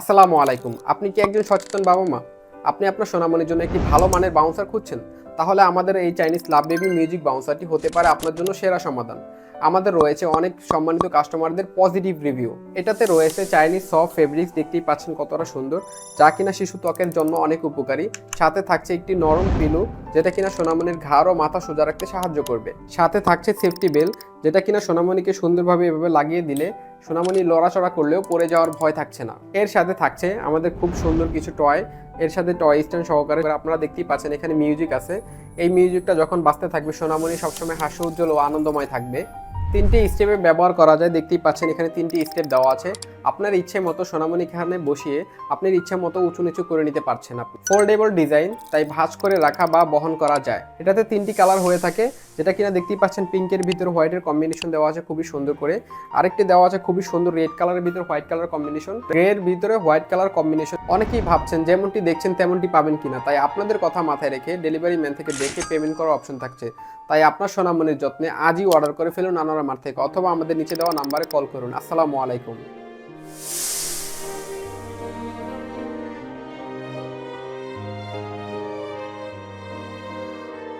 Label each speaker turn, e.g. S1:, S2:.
S1: আসসালামু আলাইকুম। আপনি কি একজন সচেতন বাবা মা? আপনি আপনার সোনামণির জন্য একটি ভালো মানের বাউন্সার খুঁজছেন? তাহলে আমাদের এই চাইনিজ লাভ বেবি মিউজিক বাউন্সারটি হতে পারে আপনার জন্য সেরা সমাধান। আমাদের রয়েছে অনেক সম্মানিত কাস্টমারদের পজিটিভ রিভিউ এটাতে রয়েছে চাইনিজ সফট ফেব্রিক্স দেখতেই পাচ্ছেন কতটা সুন্দর। যা কিনা শিশু ত্বকের জন্য অনেক উপকারী। সাথে থাকছে একটি নরম পিলু যেটা কিনা সোনামণির ঘাড় ও মাথা সোজা রাখতে সাহায্য করবে। সাথে থাকছে সেফটি বেল যেটা কিনা সোনামণিকে সুন্দরভাবে এভাবে লাগিয়ে দিলে সোনামণি লড়াচড়া করলেও পড়ে যাওয়ার ভয় থাকছে না। এর সাথে থাকছে আমাদের খুব সুন্দর কিছু টয় এর সাথে টয় স্ট্যান্ড সহকারে আপনারা দেখতেই পাচ্ছেন এখানে মিউজিক আছে। এই মিউজিকটা যখন বাঁচতে থাকবে, সোনামণি সবসময় হাস্য উজ্জ্বল ও আনন্দময় থাকবে। তিনটি স্টেপে ব্যবহার করা যায়, দেখতেই পাচ্ছেন এখানে তিনটি স্টেপ দেওয়া আছে। আপনার ইচ্ছে মতো সোনামণি এখানে বসিয়ে আপনার ইচ্ছা মতো উঁচু নিচু করে নিতে পারছেন আপনি। ফোল্ডেবল ডিজাইন তাই ভাঁজ করে রাখা বা বহন করা যায়। এটাতে তিনটি কালার হয়ে থাকে, যেটা কিনা দেখতেই পাচ্ছেন পিঙ্কের ভিতরে হোয়াইটের কম্বিনেশন দেওয়া আছে খুবই সুন্দর করে। আরেকটি দেওয়া আছে খুবই সুন্দর রেড কালারের ভিতরে হোয়াইট কালার কম্বিনেশন রেড ভিতরে হোয়াইট কালার কম্বিনেশন অনেকেই ভাবছেন যেমনটি দেখছেন তেমনটি পাবেন কিনা। তাই আপনাদের কথা মাথায় রেখে ডেলিভারি ম্যান থেকে দেখে পেমেন্ট করার অপশন থাকছে। তাই আপনার সোনামণির যত্নে আজই অর্ডার করে ফেলুন আনারা মার থেকে, অথবা আমাদের নিচে দেওয়া নাম্বারে কল করুন। আসসালামু আলাইকুম।